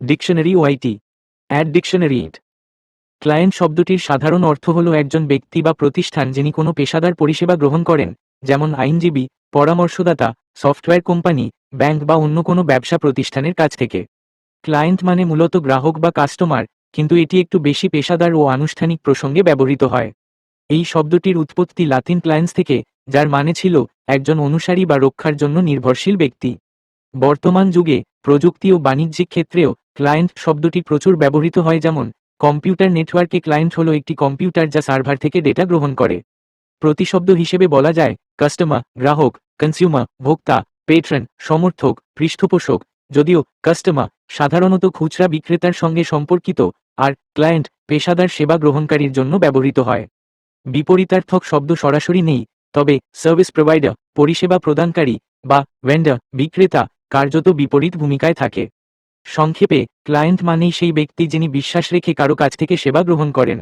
Dictionary ওয়াইটি add dictionary ইট client শব্দটির সাধারণ অর্থ হল একজন ব্যক্তি বা প্রতিষ্ঠান যিনি কোনো পেশাদার পরিষেবা গ্রহণ করেন, যেমন আইনজীবী, পরামর্শদাতা, সফটওয়্যার কোম্পানি, ব্যাংক বা অন্য কোনো ব্যবসা প্রতিষ্ঠানের কাছ থেকে। ক্লায়েন্ট মানে মূলত গ্রাহক বা কাস্টমার, কিন্তু এটি একটু বেশি পেশাদার ও আনুষ্ঠানিক প্রসঙ্গে ব্যবহৃত হয়। এই শব্দটির উৎপত্তি লাতিন ক্লায়েন্স থেকে, যার মানে ছিল একজন অনুসারী বা রক্ষার জন্য নির্ভরশীল ব্যক্তি। বর্তমান যুগে প্রযুক্তি ও বাণিজ্যিক ক্ষেত্রেও ক্লায়েন্ট শব্দটি প্রচুর ব্যবহৃত হয় যেমন, কম্পিউটার নেটওয়ার্কে ক্লায়েন্ট হলো একটি কম্পিউটার যা সার্ভার থেকে ডেটা গ্রহণ করে। প্রতিশব্দ হিসেবে বলা যায়, কাস্টমার, গ্রাহক কনজিউমার ভোক্তা, পেট্রন, সমর্থক, পৃষ্ঠপোষক। যদিও, কাস্টমার সাধারণত খুচরা বিক্রেতার সঙ্গে সম্পর্কিত, আর ক্লায়েন্ট পেশাদার সেবা গ্রহণকারীর জন্য ব্যবহৃত হয়। বিপরীতার্থক শব্দ সরাসরি নেই, তবে সার্ভিস প্রোভাইডার, পরিষেবা প্রদানকারী বা ভেন্ডার, বিক্রেতা কার্যত বিপরীত ভূমিকায় থাকে। সংক্ষেপে ক্লায়েন্ট মানেই সেই ব্যক্তি যিনি বিশ্বাস রেখে কারও কাছ থেকে সেবা গ্রহণ করেন।